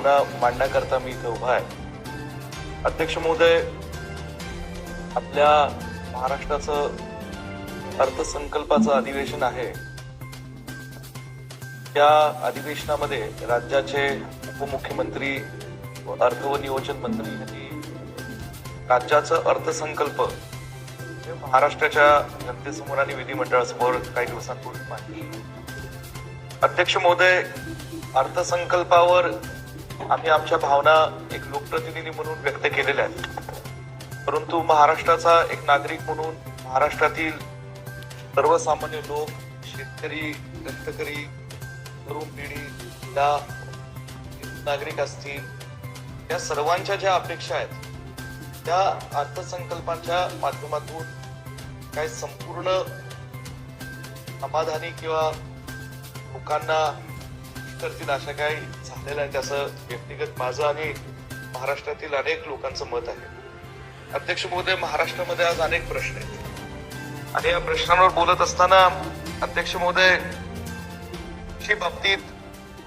भावना मांडण्याकरता मी इथे उभा आहे. अध्यक्ष महोदय आपल्या महाराष्ट्राचं अर्थसंकल्पाचं अधिवेशन आहे. त्या अधिवेशनामध्ये राज्याचे उपमुख्यमंत्री अर्थ व नियोजन मंत्री यांनी राज्याचं अर्थसंकल्प हे महाराष्ट्राच्या जनतेसमोर आणि विधिमंडळासमोर काही दिवसांपूर्वी मांडली. अध्यक्ष महोदय अर्थसंकल्पावर आम्ही आमच्या भावना एक लोकप्रतिनिधी म्हणून व्यक्त केलेल्या आहेत. परंतु महाराष्ट्राचा एक नागरिक म्हणून महाराष्ट्रातील सर्वसामान्य लोक शेतकरी कष्टकरी तरुण पिढी या नागरिक असतील या सर्वांच्या ज्या अपेक्षा आहेत त्या अर्थसंकल्पाच्या माध्यमातून काही संपूर्ण समाधानी किंवा लोकांना करतील अशा काही झालेलं आहे. त्याचं व्यक्तिगत माझं आणि महाराष्ट्रातील अनेक लोकांचं मत आहे. अध्यक्ष महोदय महाराष्ट्रामध्ये आज अनेक प्रश्न आहेत. आणि या प्रश्नांवर बोलत असताना अध्यक्ष महोदय शी बाबतीत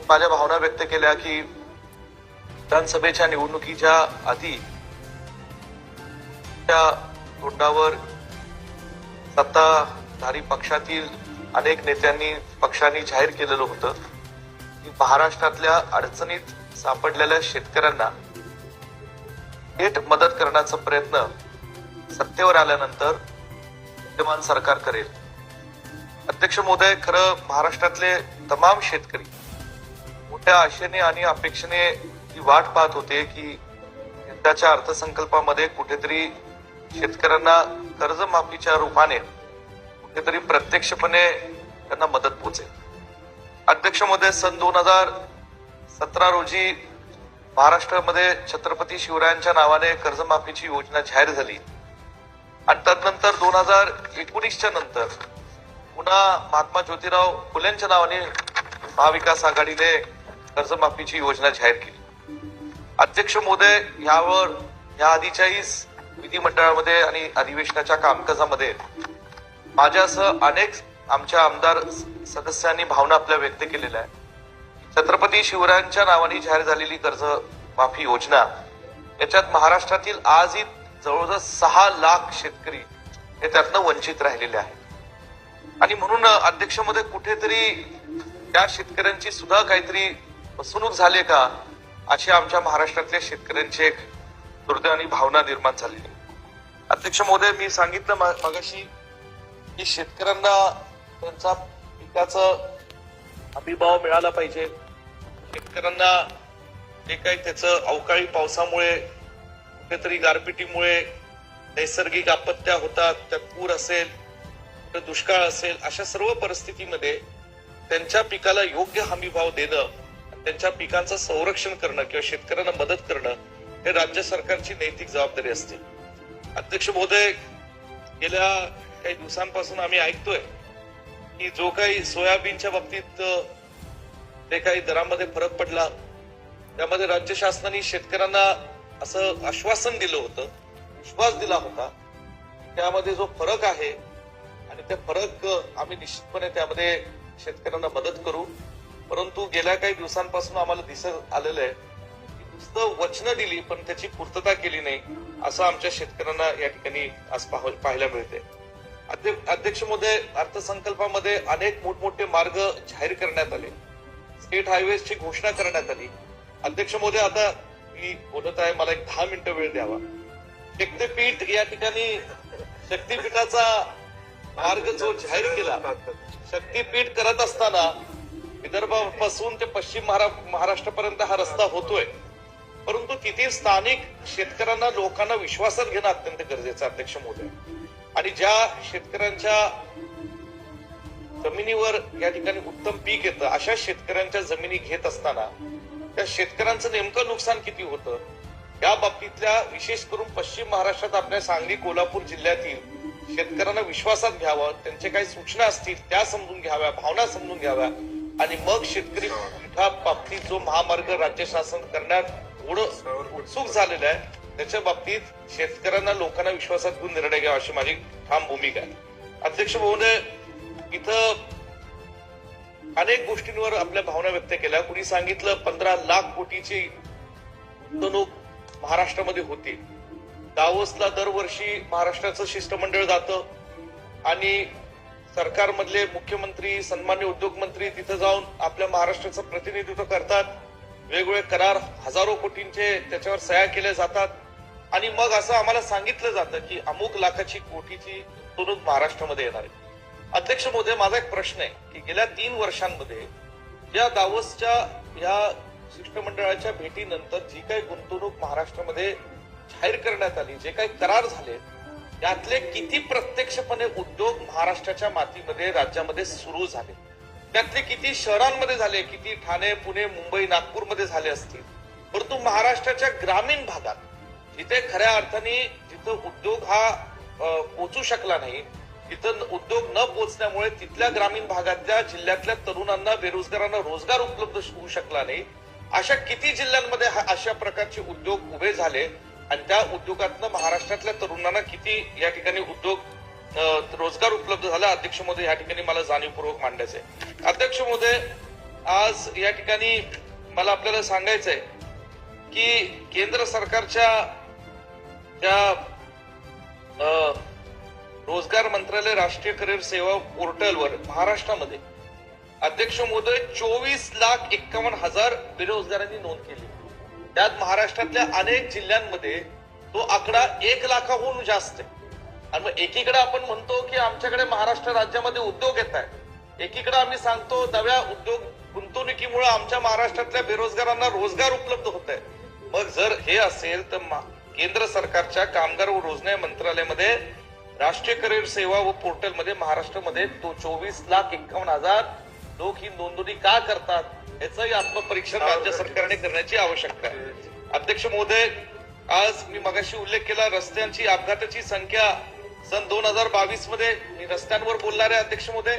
माझ्या भावना व्यक्त केल्या की विधानसभेच्या निवडणुकीच्या आधी त्या तोंडावर सत्ताधारी पक्षातील अनेक नेत्यांनी पक्षांनी जाहीर केलेलं होतं. महाराष्ट्रातल्या अडचणीत सापडलेल्या शेतकऱ्यांना थेट मदत करण्याचा प्रयत्न सत्तेवर आल्यानंतर विद्यमान सरकार करेल. अध्यक्ष महोदय खरं महाराष्ट्रातले तमाम शेतकरी मोठ्या आशेने आणि अपेक्षेने ही वाट पाहत होते की यंदाच्या अर्थसंकल्पामध्ये कुठेतरी शेतकऱ्यांना कर्जमाफीच्या रूपाने कुठेतरी प्रत्यक्षपणे त्यांना मदत पोहोचेल. अध्यक्ष महोदय सन दोन हजार सतरा रोजी महाराष्ट्रामध्ये छत्रपती शिवरायांच्या नावाने कर्जमाफीची योजना जाहीर झाली. आणि तदनंतर दोन हजार एकोणीसच्या नंतर पुन्हा महात्मा ज्योतिराव फुलेंच्या नावाने महाविकास आघाडीने कर्जमाफीची योजना जाहीर केली. अध्यक्ष महोदय यावर या आधीच्याही विधिमंडळामध्ये आणि अधिवेशनाच्या कामकाजामध्ये माझ्यासह अनेक आमच्या आमदार सदस्यांनी भावना आपल्या व्यक्त केलेल्या आहे छत्रपती शिवरायांच्या नावाने जाहीर झालेली कर्ज माफी योजना याच्यात महाराष्ट्रातील आजही जवळजवळ सहा लाख शेतकरी हे त्यातनं वंचित राहिलेले आहेत. आणि म्हणून अध्यक्षमध्ये कुठेतरी त्या शेतकऱ्यांची सुद्धा काहीतरी फसवणूक झाली का अशी आमच्या महाराष्ट्रातल्या शेतकऱ्यांची एक दुर्दैवानी भावना निर्माण झाली अध्यक्ष महोदय मी सांगितलं मागाशी की शेतकऱ्यांना त्यांचा पिकाचं हमीभाव मिळाला पाहिजे. शेतकऱ्यांना जे काही त्याचं अवकाळी पावसामुळे कुठेतरी गारपिटीमुळे नैसर्गिक आपत्त्या होतात त्या पूर असेल तर दुष्काळ असेल अशा सर्व परिस्थितीमध्ये त्यांच्या पिकाला योग्य हमी भाव देणं त्यांच्या पिकांचं संरक्षण करणं किंवा शेतकऱ्यांना मदत करणं हे राज्य सरकारची नैतिक जबाबदारी असते. अध्यक्ष महोदय गेल्या काही दिवसांपासून आम्ही ऐकतोय की जो काही सोयाबीनच्या बाबतीत ते काही दरामध्ये फरक पडला त्यामध्ये राज्य शासनाने शेतकऱ्यांना असं आश्वासन दिलं होतं विश्वास दिला होता त्यामध्ये जो फरक आहे आणि ते फरक आम्ही निश्चितपणे त्यामध्ये शेतकऱ्यांना मदत करू. परंतु गेल्या काही दिवसांपासून आम्हाला दिसत आलेलं आहे की नुसतं वचनं दिली पण त्याची पूर्तता केली नाही असं आमच्या शेतकऱ्यांना या ठिकाणी आज पाह- पाहायला मिळते अध्यक्षमध्ये अर्थसंकल्पामध्ये अनेक मोठमोठे मार्ग जाहीर करण्यात आले. स्टेट हायवेजची घोषणा करण्यात आली. अध्यक्ष मोदी आता मी बोलत आहे मला एक दहा मिनिटं वेळ द्यावा. शक्तीपीठ या ठिकाणी शक्तीपीठाचा मार्ग जो जाहीर केला शक्तीपीठ करत असताना विदर्भापासून ते पश्चिम महारा- महाराष्ट्रापर्यंत हा रस्ता होतोय. परंतु तिथे स्थानिक शेतकऱ्यांना लोकांना विश्वासात घेणं अत्यंत गरजेचं अध्यक्ष मोदी. आणि ज्या शेतकऱ्यांच्या जमिनीवर या ठिकाणी उत्तम पीक येतं अशा शेतकऱ्यांच्या जमिनी घेत असताना त्या शेतकऱ्यांचं नेमकं नुकसान किती होतं? या बाबतीतल्या विशेष करून पश्चिम महाराष्ट्रात आपल्या सांगली कोल्हापूर जिल्ह्यातील शेतकऱ्यांना विश्वासात घ्यावं त्यांचे काही सूचना असतील त्या समजून घ्याव्या भावना समजून घ्याव्या. आणि मग शेतकरी बाबतीत जो महामार्ग राज्य शासन करण्यात थोडं उत्सुक झालेलं आहे त्याच्या बाबतीत शेतकऱ्यांना लोकांना विश्वासात घेऊन निर्णय घ्यावा अशी माझी ठाम भूमिका आहे. अध्यक्ष भाऊने इथं अनेक गोष्टींवर आपल्या भावना व्यक्त केल्या. कुणी सांगितलं पंधरा लाख कोटीची गुंतवणूक महाराष्ट्रामध्ये होती. दावोसला दरवर्षी महाराष्ट्राचं शिष्टमंडळ जातं आणि सरकारमधले मुख्यमंत्री सन्मान्य उद्योग मंत्री तिथं जाऊन आपल्या महाराष्ट्राचं प्रतिनिधित्व करतात. वेगवेगळे करार हजारो कोटींचे त्याच्यावर सह्या केल्या जातात. आणि मग असं आम्हाला सांगितलं जातं की अमुक लाखाची कोटीची तुरुंग महाराष्ट्रामध्ये येणार आहे. अध्यक्ष महोदय माझा एक प्रश्न आहे की गेल्या तीन वर्षांमध्ये या दावोसच्या या शिष्टमंडळाच्या भेटीनंतर जी काही गुंतवणूक महाराष्ट्रामध्ये जाहीर करण्यात आली जे काही करार झाले यातले किती प्रत्यक्षपणे उद्योग महाराष्ट्राच्या मातीमध्ये राज्यामध्ये सुरू झाले? त्यातले किती शहरांमध्ये झाले किती ठाणे पुणे मुंबई नागपूरमध्ये झाले असतील? परंतु महाराष्ट्राच्या ग्रामीण भागात जिथे खऱ्या अर्थाने जिथं उद्योग हा पोचू शकला नाही तिथं उद्योग न पोचल्यामुळे तिथल्या ग्रामीण भागातल्या जिल्ह्यातल्या तरुणांना बेरोजगारांना रोजगार उपलब्ध होऊ शकला नाही. अशा किती जिल्ह्यांमध्ये हा- अशा प्रकारचे उद्योग उभे झाले आणि त्या उद्योगातनं महाराष्ट्रातल्या तरुणांना किती या ठिकाणी उद्योग रोजगार उपलब्ध झाला? अध्यक्ष महोदय या ठिकाणी मला जाणीवपूर्वक मांडायचं आहे अध्यक्ष महोदय आज या ठिकाणी मला आपल्याला सांगायचंय की केंद्र सरकारच्या त्या रोजगार मंत्रालय राष्ट्रीय करिअर सेवा पोर्टलवर महाराष्ट्रामध्ये अध्यक्ष महोदय चोवीस लाख एक्कावन्न हजार बेरोजगारांनी नोंद केली. त्यात महाराष्ट्रातल्या अनेक जिल्ह्यांमध्ये तो आकडा एक लाखाहून जास्त आहे. आणि मग एकीकडे आपण म्हणतो की आमच्याकडे महाराष्ट्र राज्यामध्ये उद्योग येत आहे. एकीकडे आम्ही सांगतो नव्या उद्योग गुंतवणुकीमुळे आमच्या महाराष्ट्रातल्या बेरोजगारांना रोजगार उपलब्ध होत आहे. मग जर हे असेल तर केंद्र सरकारच्या कामगार व रोजगार मंत्रालयामध्ये राष्ट्रीय करिअर सेवा व पोर्टलमध्ये महाराष्ट्रामध्ये तो चोवीस लाख एक्कावन्न हजार लोक ही नोंदणी का करतात याचंही आत्मपरीक्षण राज्य सरकारने करण्याची आवश्यकता आहे. अध्यक्ष महोदय आज मी मगाशी उल्लेख केला रस्त्यांची अपघाताची संख्या सन दोन हजार बावीसमध्ये मी रस्त्यांवर बोलणार आहे अध्यक्ष महोदय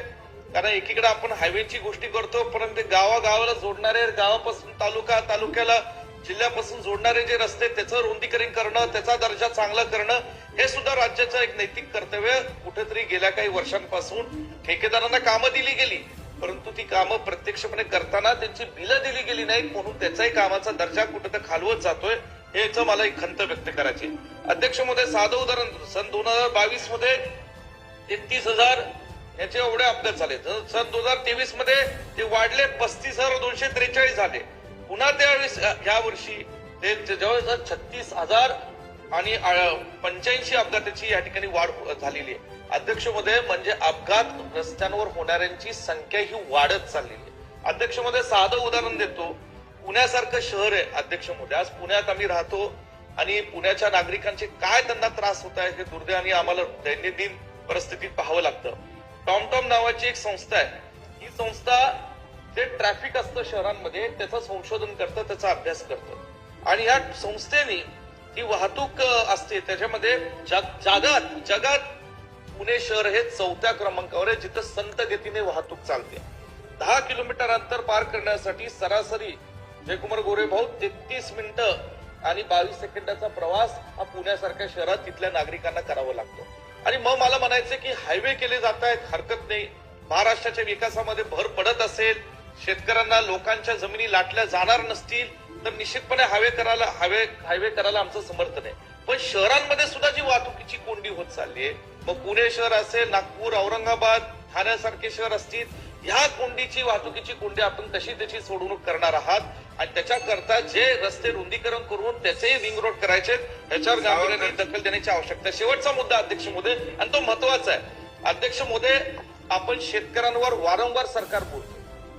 कारण एकीकडे आपण हायवेची गोष्टी करतो परंतु गावागावाला जोडणारे गावापासून तालुका तालुक्याला जिल्ह्यापासून जोडणारे जे रस्ते त्याचं रुंदीकरण करणं त्याचा दर्जा चांगला करणं हे सुद्धा राज्याचं एक नैतिक कर्तव्य कुठेतरी गेल्या काही वर्षांपासून ठेकेदारांना कामं दिली गेली. परंतु ती कामं प्रत्यक्षपणे करताना त्यांची बिलं दिली गेली नाहीत म्हणून त्याचाही कामाचा दर्जा कुठं तर खालवत जातोय याचं मला एक खंत व्यक्त करायची अध्यक्षमध्ये साधं उदाहरण सन दोन हजार बावीसमध्ये तेहतीस हजार याचे एवढे अपघात झाले. सन दोन हजार तेवीसमध्ये ते वाढले पस्तीस हजार दोनशे त्रेचाळीस झाले. पुन्हा त्यावेळेस या वर्षी ते जवळजवळ छत्तीस हजार आणि पंच्याऐंशी अपघाताची या ठिकाणी वाढ हो, झालेली आहे. अध्यक्षमध्ये म्हणजे अपघात रस्त्यांवर होणाऱ्यांची संख्या ही वाढत चाललेली आहे. अध्यक्षमध्ये साधं उदाहरण देतो. पुण्यासारखं शहर आहे अध्यक्षमध्ये आज पुण्यात आम्ही राहतो आणि पुण्याच्या नागरिकांचे काय त्यांना त्रास होत आहे हे दुर्दैवाने आम्हाला दैनंदिन परिस्थितीत पाहावं लागतं. टॉमटॉम नावाची एक संस्था आहे. ही संस्था जे ट्रॅफिक असतं शहरांमध्ये त्याचं संशोधन करतं त्याचा अभ्यास करतं. आणि या संस्थेने ही वाहतूक असते. त्याच्यामध्ये जग- जगात जगात पुणे शहर हे चौथ्या क्रमांकावर आहे जिथं संत गतीने वाहतूक चालते. दहा किलोमीटर अंतर पार करण्यासाठी सरासरी जयकुमार गोरे भाऊ तेहतीस मिनिटं आणि बावीस सेकंदाचा प्रवास हा पुण्यासारख्या शहरात तिथल्या नागरिकांना करावा लागतो. आणि मग मला म्हणायचं की हायवे केले जात आहेत हरकत नाही. महाराष्ट्राच्या विकासामध्ये भर पडत असेल शेतकऱ्यांना लोकांच्या जमिनी लाटल्या जाणार नसतील तर निश्चितपणे हायवे करायला हायवे हायवे करायला आमचं समर्थन आहे. पण शहरांमध्ये सुद्धा जी वाहतुकीची कोंडी होत चालली आहे मग पुणे शहर असेल नागपूर औरंगाबाद ठाण्यासारखे शहर असतील ह्या कोंडीची वाहतुकीची कोंडी आपण कशी त्याची सोडवणूक करणार आहात? आणि त्याच्याकरता जे रस्ते रुंदीकरण करून त्याचेही रिंग रोड करायचे त्याच्यावर गांभीर्याने दखल देण्याची आवश्यकता. शेवटचा मुद्दा अध्यक्ष मोदय आणि तो महत्त्वाचा आहे. अध्यक्ष मोदय आपण शेतकऱ्यांवर वारंवार सरकार बोलतो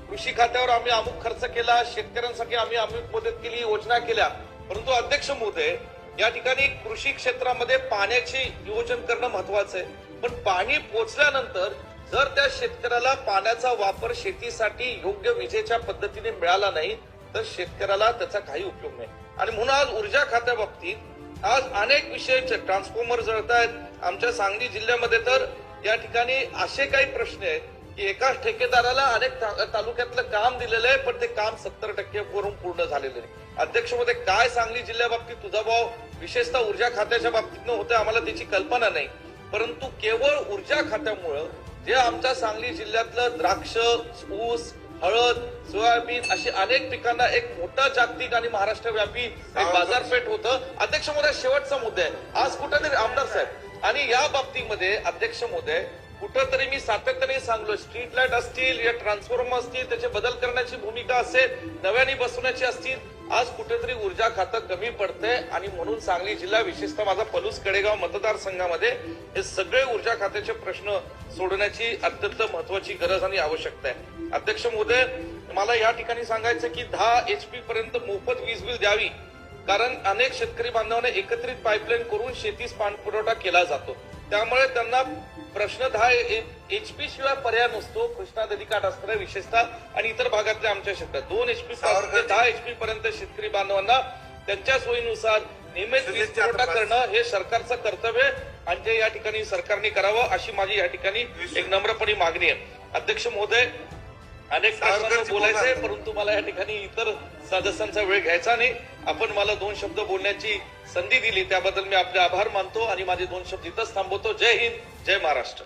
कृषी खात्यावर आम्ही अमुक खर्च केला शेतकऱ्यांसाठी आम्ही अमुक मदत केली योजना केल्या. परंतु अध्यक्ष महोदय या ठिकाणी कृषी क्षेत्रामध्ये पाण्याचे नियोजन करणं महत्वाचं आहे. पण पाणी पोचल्यानंतर जर त्या शेतकऱ्याला पाण्याचा वापर शेतीसाठी योग्य विजेच्या पद्धतीने मिळाला नाही तर शेतकऱ्याला त्याचा काही उपयोग नाही. आणि म्हणून आज ऊर्जा खात्याबाबतीत आज अनेक विषय ट्रान्सफॉर्मर जळत आहेत आमच्या सांगली जिल्ह्यामध्ये तर या ठिकाणी असे काही प्रश्न आहेत की एकाच ठेकेदाराला अनेक तालुक्यातलं काम दिलेलं आहे पण ते काम सत्तर टक्के वरून पूर्ण झालेलं नाही अध्यक्षमध्ये काय सांगली जिल्ह्या बाबतीत तुझा भाव विशेषतः ऊर्जा खात्याच्या बाबतीत होतं आम्हाला त्याची कल्पना नाही. परंतु केवळ ऊर्जा खात्यामुळं जे आमच्या सांगली जिल्ह्यातलं द्राक्ष ऊस हळद सोयाबीन अशी अनेक पिकांना एक मोठा जागतिक आणि महाराष्ट्रव्यापी एक बाजारपेठ होतं. अध्यक्ष महोदय शेवटचा मुद्दा आहे. आज कुठेतरी आमदार साहेब. आणि या बाबतीमध्ये अध्यक्ष महोदय कुठंतरी मी सातत्याने सांगलो स्ट्रीट लाइट असतील या ट्रान्सफॉर्मर असतील त्याचे बदल करण्याची भूमिका असेल नव्याने बसवण्याची असतील आज कुठेतरी ऊर्जा खातं कमी पडतंय आणि म्हणून सांगली जिल्हा विशेषतः माझा पलूस कडेगाव मतदारसंघामध्ये हे सगळे ऊर्जा खात्याचे प्रश्न सोडवण्याची अत्यंत महत्वाची गरज आणि आवश्यकता आहे. अध्यक्ष महोदय मला या ठिकाणी सांगायचं की दहा एच पी पर्यंत मोफत वीज बिल द्यावी. कारण अनेक शेतकरी बांधवांना एकत्रित पाईपलाईन करून शेतीस पाणपुरवठा केला जातो. त्यामुळे त्यांना प्रश्न दहा एच पी शिवाय पर्याय नसतो कृष्णा नदी काठ असणाऱ्या विशेषतः आणि इतर भागातल्या आमच्या शेतात. दोन एच पी पासून दहा एच पी पर्यंत शेतकरी बांधवांना त्यांच्या सोयीनुसार नियमित वीज पुरवठा करणं हे सरकारचं कर्तव्य आणि ते या ठिकाणी सरकारने करावं अशी माझी या ठिकाणी एक नम्रपणे मागणी आहे. अध्यक्ष महोदय अनेक प्रश्नांवर बोलायचंय परंतु मला या ठिकाणी इतर सदस्यांचा वेळ घ्यायचा नाही. आपण मला दोन शब्द बोलण्याची संधी दिली त्याबद्दल मी आपले आभार मानतो आणि माझे दोन शब्द इथंच थांबवतो. जय हिंद जय महाराष्ट्र.